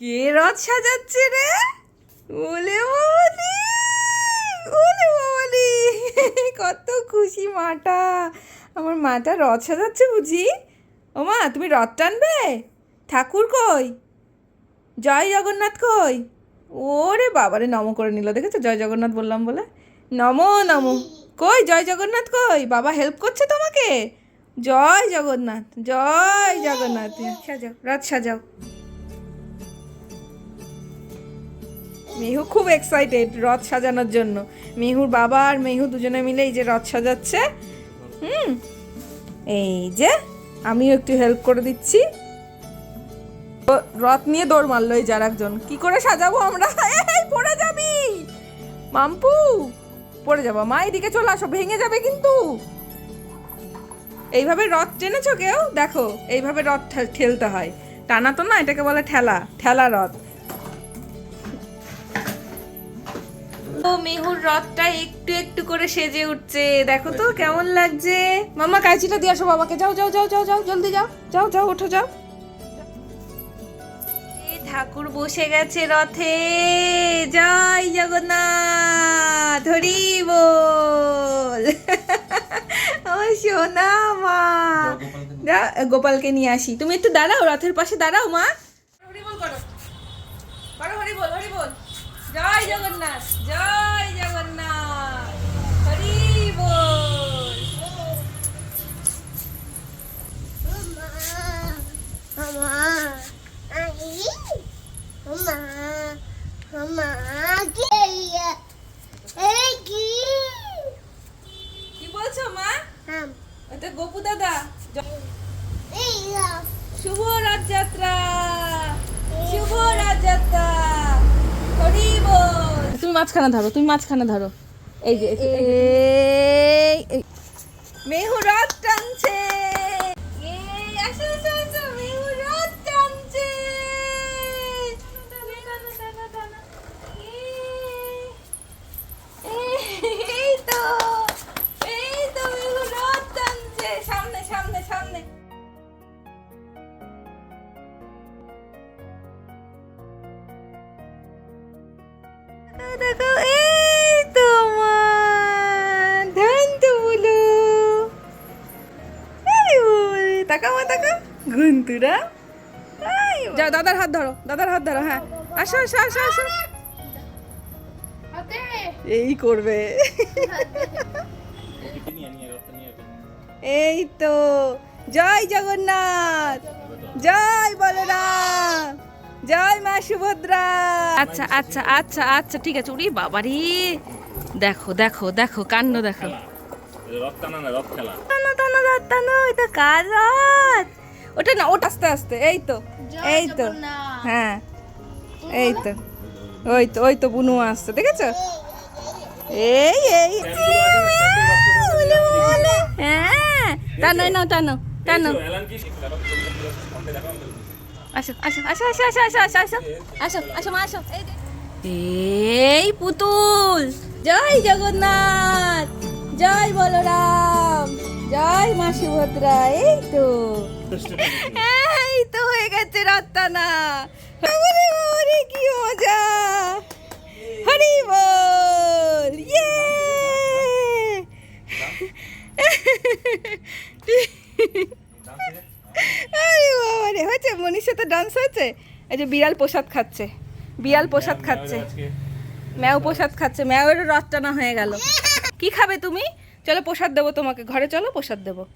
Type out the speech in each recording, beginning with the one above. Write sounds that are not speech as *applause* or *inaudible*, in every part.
কে রথ সাজাচ্ছে রে? ওলে বাবালি ওলে বাবালি কত খুশি মাটা। আমার মাটা রথ সাজাচ্ছে বুঝি? ও মা, তুমি রথ টানবে? ঠাকুর কই? জয় জগন্নাথ কই? ওরে বাবারে, নম করে নিল, দেখেছ? জয় জগন্নাথ বললাম বলে। নমো নমো। কই, জয় জগন্নাথ কই? বাবা হেল্প করছে তোমাকে? জয় জগন্নাথ জয় জগন্নাথ। সাজাও, রথ সাজাও। মেহু খুব এক্সাইটেড রথ সাজানোর জন্য। মেহুর বাবা আর মেহু দুজনে মিলে এই যে রথ সাজাচ্ছে। হুম, এই যে আমিও একটু হেল্প করে দিচ্ছি। রথ নিয়ে দৌড় মারলো এই যার একজন কি করে সাজাবো আমরা? এই, পড়ে যাবি। মাম্পু, পড়ে যাব। মা, এদিকে চলে আসো, ভেঙে যাবে কিন্তু। এইভাবে রথ টেনেছো কেউ? দেখো, এইভাবে রথ ঠেল- ঠেলতে হয়। টানা তো না, এটাকে বলে ঠেলা। ঠেলা রথ। ও মেহুর রথটা একটু একটু করে সেজে উঠছে। দেখো তো কেমন লাগছে। মামা কাঁচিটা দিয়ে আসো বাবাকে। যাও যাও যাও যাও যাও জলদি যাও যাও যাও ওঠো যাও। এ ঠাকুর বসে গেছে রথে। জয় জগন্নাথ হরি বল। ও সোনা মা। গোপালকে নিয়ে আসি। তুমি একটু দাঁড়াও রথের পাশে দাঁড়াও মা। হরি বল করো। করো হরি বল হরি বল। জয় জগন্নাথ জয় জগন্নাথ। হরি বল কি? বলছো মা? ওটা গোপু দাদা। শুভ রথযাত্রা শুভ রথযাত্রা হরি বল তুমি মাঝখানে ধরো তুমি মাঝখানে ধরো। এই যে এই এই। মেহু টানছে। দেখো এই তো মা ধান তো বলো। তাকাও মা তাকাও গুন্তুরা যাও দাদার হাত ধরো দাদার হাত ধরো হ্যাঁ। আসো আসো আসো আসো। এই করবে। এই তো। জয় জগন্নাথ। জয় বলরাম। জয় মা সুভদ্রা। আচ্ছা আচ্ছা আচ্ছা আচ্ছা ঠিক আছে। উরি বাবারি। দেখো দেখো দেখো কাণ্ড দেখো। রথ টানা না রথ খেলা। টানো টানো রাত টানো এটা কার রাত ওটা না ওটা আস্তে আস্তে এই তো এই তো হ্যাঁ এই তো ওই তো ওই তো বুনু আসছে দেখেছ? এই এই হ্যাঁ টানো নাও টানো টানো। আসো আসো আসো আসো আসো আসো আসো আসো। আসো আসো, মা, আসো। এই পুতুল, জয় জগন্নাথ, জয় বলরাম, জয় মা সুভদ্রা, এই তো। এই তো হয়ে গেছে রত্তানা কি মজা। হরি বল ইয়ে আরে বাবারে মনীর সাথে ডান্স হয়েছে? এই যে বিড়াল প্রসাদ খাচ্ছে। বিড়াল প্রসাদ খাচ্ছে। ম্যাও প্রসাদ খাচ্ছে। ম্যাওয়েরও রথ টানা হয়ে গেল। কি খাবে তুমি? চলো প্রসাদ দেবো তোমাকে। ঘরে চলো প্রসাদ দেবো।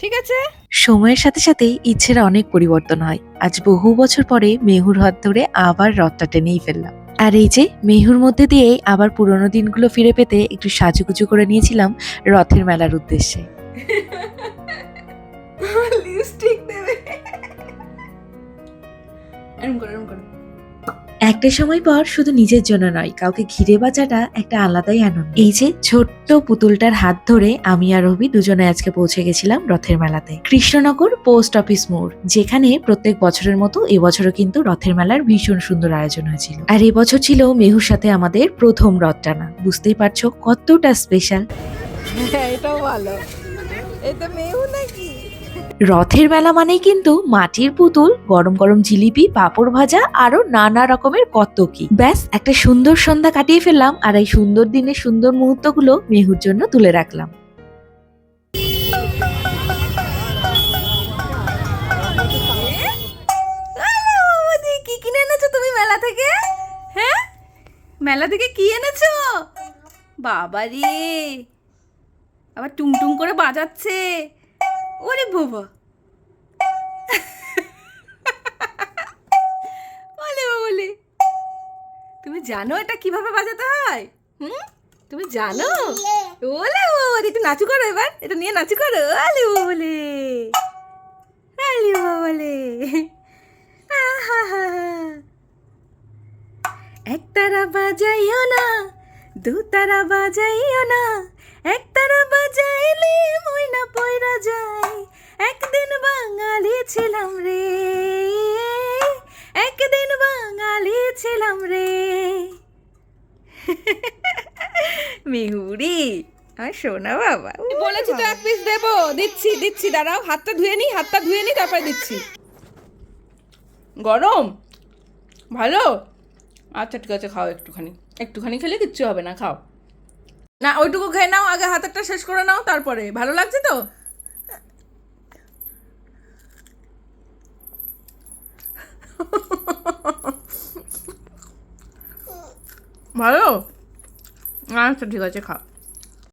ঠিক আছে? সময়ের সাথে সাথে ইচ্ছের অনেক পরিবর্তন হয়। আজ বহু বছর পরে মেহুর হাত ধরে আবার রথটা টেনেই ফেললাম। আর এই যে মেহুর মধ্যে দিয়ে আবার পুরোনো দিনগুলো ফিরে পেতে একটু সাজুগুজু করে নিয়েছিলাম রথের মেলার উদ্দেশ্যে। *laughs* লিপস্টিক এরম করো এরম করো। একটা সময় পর শুধু নিজের জন্য নয় কাউকে ঘিরে বাঁচাটা একটা আলাদাই আনন্দ। এই যে ছোট্ট পুতুলটার হাত ধরে আমি আর রবি দুজনে আজকে পৌঁছে গেছিলাম রথের মেলাতে। কৃষ্ণনগর পোস্ট অফিস মোড় যেখানে প্রত্যেক বছরের মতো এবছরও কিন্তু রথের মেলার ভীষণ সুন্দর আয়োজন হয়েছিল। আর এবছর ছিল মেহুর সাথে আমাদের প্রথম রথ টানা। বুঝতেই পারছ কতটা স্পেশাল হ্যাঁ এটাও ভালো। এটা মেয়েও নাকি? রথের মেলা মানেই কিন্তু মাটির পুতুল, গরম গরম জিলিপি, পাঁপড় ভাজা, আরও নানা রকমের কত কি ব্যাস, একটা সুন্দর সন্ধ্যা কাটিয়ে ফেললাম আর এই সুন্দর দিনের সুন্দর মুহূর্তগুলো মেহুর জন্য তুলে রাখলাম। কি কিনে এনেছো তুমি মেলা থেকে হ্যাঁ মেলা থেকে কি এনেছো? বাবা রে আবার টুংটুং করে বাজাচ্ছে। ওরে বাবা বলে বলে। তুমি জানো এটা কীভাবে বাজাতে হয়? হুম? তুমি জানো? ওলে বাবা একটু নাচু করো এবার। এটা নিয়ে নাচু করো। ওলে বলে আলে বাবালে আহাহা। একতারা বাজাইও না দুতারা বাজাইও না। একতারা বাজাইলে ময়না পয়রা যায়। একদিন বাঙালি ছিলাম রে। একদিন বাঙালি ছিলাম রে। মিহুরি আর সোনা বাবা বলেছি তো এক পিস দেবো। দিচ্ছি দিচ্ছি দাঁড়াও হাতটা ধুয়ে নি হাতটা ধুয়ে নি তারপরে দিচ্ছি। গরম? ভালো? আচ্ছা ঠিক আছে খাও একটুখানি। একটুখানি খেলে কিচ্ছু হবে না খাও। না, ওইটুকু খেয়ে নাও, আগে হাতেরটা শেষ করে নাও, তারপরে। ভালো লাগছে তো? ভালো? আচ্ছা ঠিক আছে খাও